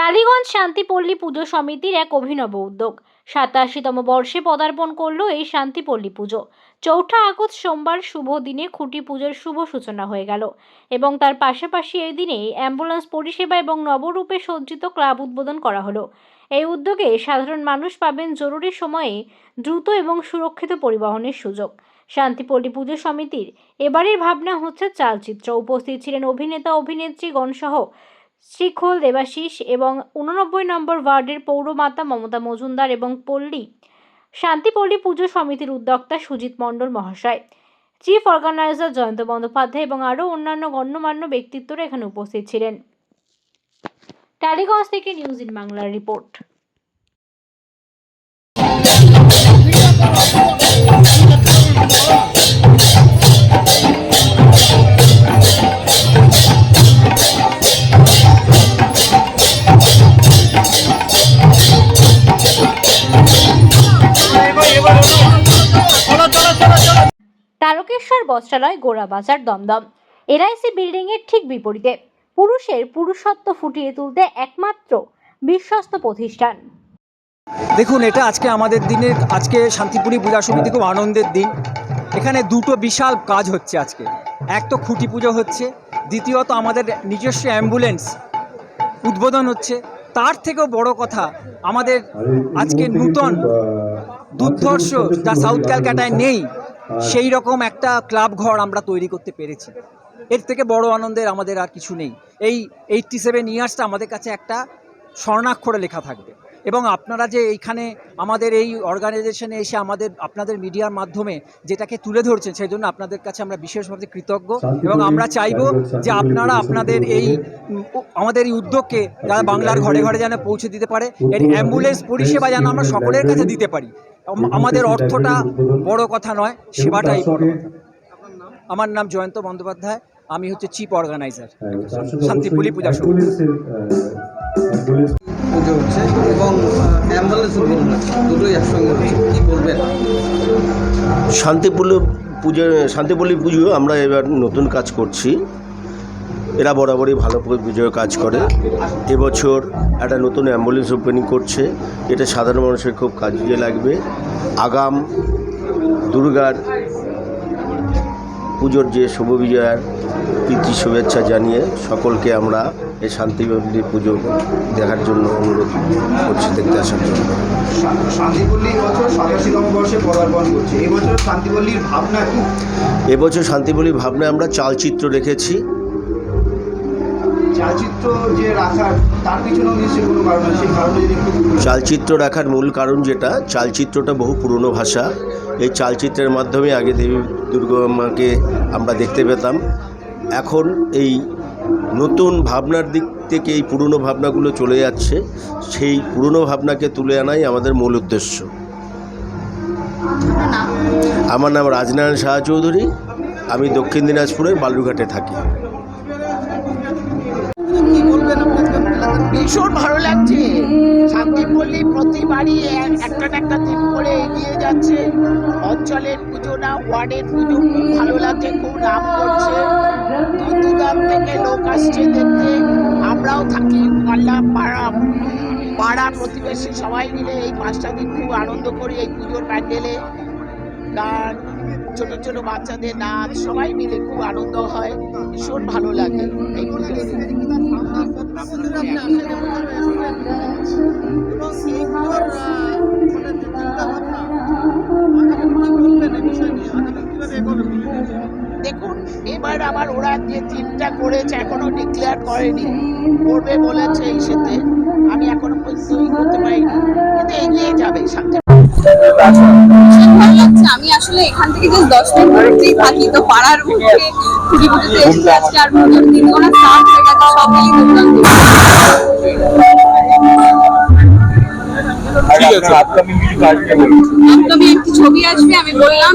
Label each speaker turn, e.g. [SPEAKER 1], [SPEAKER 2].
[SPEAKER 1] টালিগঞ্জ শান্তিপল্লী পুজো সমিতির এক অভিনব উদ্যোগ। সাতাশিতম বর্ষে পদার্পণ করল এই শান্তিপল্লী পুজো। চৌঠা আগস্ট সোমবার শুভ দিনে খুঁটি পুজোর শুভ সূচনা হয়ে গেল এবং তার পাশাপাশি এই দিনেই অ্যাম্বুলেন্স পরিষেবা এবং নবরূপে সজ্জিত ক্লাব উদ্বোধন করা হলো। এই উদ্যোগে সাধারণ মানুষ পাবেন জরুরি সময়ে দ্রুত এবং সুরক্ষিত পরিবহনের সুযোগ। শান্তিপল্লী পুজো সমিতির এবারের ভাবনা হচ্ছে চালচিত্র। উপস্থিত ছিলেন অভিনেতা, অভিনেত্রীগণ সহ শ্রীখোল দেবাশিস এবং উননব্বই নম্বর ওয়ার্ডের পৌরমাতা মমতা মজুমদার এবং পল্লী শান্তিপল্লী পুজো সমিতির উদ্যোক্তা সুজিত মণ্ডল মহাশয়, চিফ অর্গানাইজার জয়ন্ত বন্দ্যোপাধ্যায় এবং আরও অন্যান্য গণ্যমান্য ব্যক্তিত্বরা এখানে উপস্থিত ছিলেন। টালিগঞ্জ থেকে নিউজ ইন বাংলার রিপোর্ট। তারকেশ্বর বস্ত্রালয় গোড়াবাজার দমদম। এলআইসি এর ঠিক বিপরীতে, পুরুষের পুরুষত্ব ফুটিয়ে তুলতে একমাত্র বিশ্বস্ত প্রতিষ্ঠান।
[SPEAKER 2] দেখুন, এটা আজকে আমাদের দিনের, আজকে শান্তিপুরি পূজা সমিতি খুব আনন্দের দিন। এখানে দুটো বিশাল কাজ হচ্ছে আজকে। এক তো খুঁটি পুজো হচ্ছে, দ্বিতীয়ত আমাদের নিজস্ব অ্যাম্বুলেন্স উদ্বোধন হচ্ছে। তার থেকেও বড় কথা, আমাদের আজকে নূতন দুর্ধর্ষ যা সাউথ ক্যালকাটায় নেই সেই রকম একটা ক্লাব ঘর আমরা তৈরি করতে পেরেছি। এর থেকে বড় আনন্দের আমাদের আর কিছু নেই। এই এইটটি সেভেন ইয়ার্সটা আমাদের কাছে একটা স্বর্ণাক্ষরে লেখা থাকবে। এবং আপনারা যে এইখানে আমাদের এই অর্গানাইজেশনে এসে আমাদের আপনাদের মিডিয়ার মাধ্যমে যেটাকে তুলে ধরছেন সেই জন্য আপনাদের কাছে আমরা বিশেষভাবে কৃতজ্ঞ। এবং আমরা চাইব যে আপনারা আপনাদের এই আমাদের এই উদ্যোগকে যারা বাংলার ঘরে ঘরে যেন পৌঁছে দিতে পারে এর অ্যাম্বুলেন্স পরিষেবা যেন আমরা সকলের কাছে দিতে পারি। আমাদের অর্থটা বড় কথা নয় সেবাটাই বড় আমার নাম জয়ন্ত বন্দ্যোপাধ্যায় আমি হচ্ছে চিফ অর্গানাইজার। শান্তিপুলি পূজা সমিতি।
[SPEAKER 3] পুজো হচ্ছে এবং অ্যাম্বুলেন্স দুটোই একসঙ্গে কী বলবেন?
[SPEAKER 4] শান্তিপল্লী পুজো শান্তিপল্লী পুজো আমরা এবার নতুন কাজ করছি। এরা বরাবরই ভালো বিজয় কাজ করে। এবছর একটা নতুন অ্যাম্বুলেন্স ওপেনিং করছে। এটা সাধারণ মানুষের খুব কাজে লাগবে। আগাম দুর্গার পুজোর যে শুভ বিজয়ার প্রীতি শুভেচ্ছা জানিয়ে সকলকে আমরা এই শান্তিপল্লী পুজো দেখার জন্য অনুরোধ করছি দেখতে আসার জন্য।
[SPEAKER 5] শান্তিপল্লী বছর সাতাশিতম বর্ষে পদার্পণ করছে। এই শান্তিপল্লীর ভাবনা
[SPEAKER 4] এবছর শান্তিপল্লী ভাবনায় আমরা চালচিত্র রেখেছি।
[SPEAKER 5] চালচিত্র যে রাখার তার পিছনেও নিশ্চয়ই কোনো কারণ আছে সেই কারণে যদি
[SPEAKER 4] চালচিত্র রাখার মূল কারণ যেটা চালচিত্রটা বহু পুরনো ভাষা। এই চালচিত্রের মাধ্যমে আগে দেবী দুর্গামাকে আমরা দেখতে পেতাম। এখন এই নতুন ভাবনার দিক থেকে এই পুরনো ভাবনাগুলো চলে যাচ্ছে। সেই পুরনো ভাবনাকে তুলে আনাই আমাদের মূল উদ্দেশ্য। আমার নাম রাজনারায়ণ শাহ চৌধুরী। আমি দক্ষিণ দিনাজপুরের বালুরঘাটে থাকি।
[SPEAKER 6] ভীষণ ভালো লাগছে। শান্তিপল্লী প্রতিবারই এক- একটা না একটা দিন করে এগিয়ে যাচ্ছে। অঞ্চলের পুজো না, ওয়ার্ডের পুজো খুব ভালো লাগছে, খুব নাম করছে। দূর থেকে লোক আসছে দেখতে। আমরাও থাকি পাল্লা পাড়া। পাড়া প্রতিবেশী সবাই মিলে এই পাঁচটা দিন খুব আনন্দ করি এই পুজোর প্যান্ডেলে। গান, ছোট ছোট বাচ্চাদের নাচ, সবাই মিলে খুব আনন্দ হয়। ভীষণ ভালো লাগে এই পুজোতে দেখুন এবার আবার ওরা যে টিমটা করেছে এখনও ডিক্লেয়ার করেনি। করবে বলেছে এই সাথে আমি এখনও ই করতে পারিনি। কিন্তু এগিয়ে যাবে
[SPEAKER 7] লাগছে। আমি আসলে এখান থেকে জাস্ট দশ মিনিট দূরত্বেই থাকি। তো পাড়ার মধ্যে খুঁটি পুজোতে এসেছি আজকে আর তিন ঘণ্টা স্টার্ট হয়ে গেছে সব একটি ছবি আসবে আমি বললাম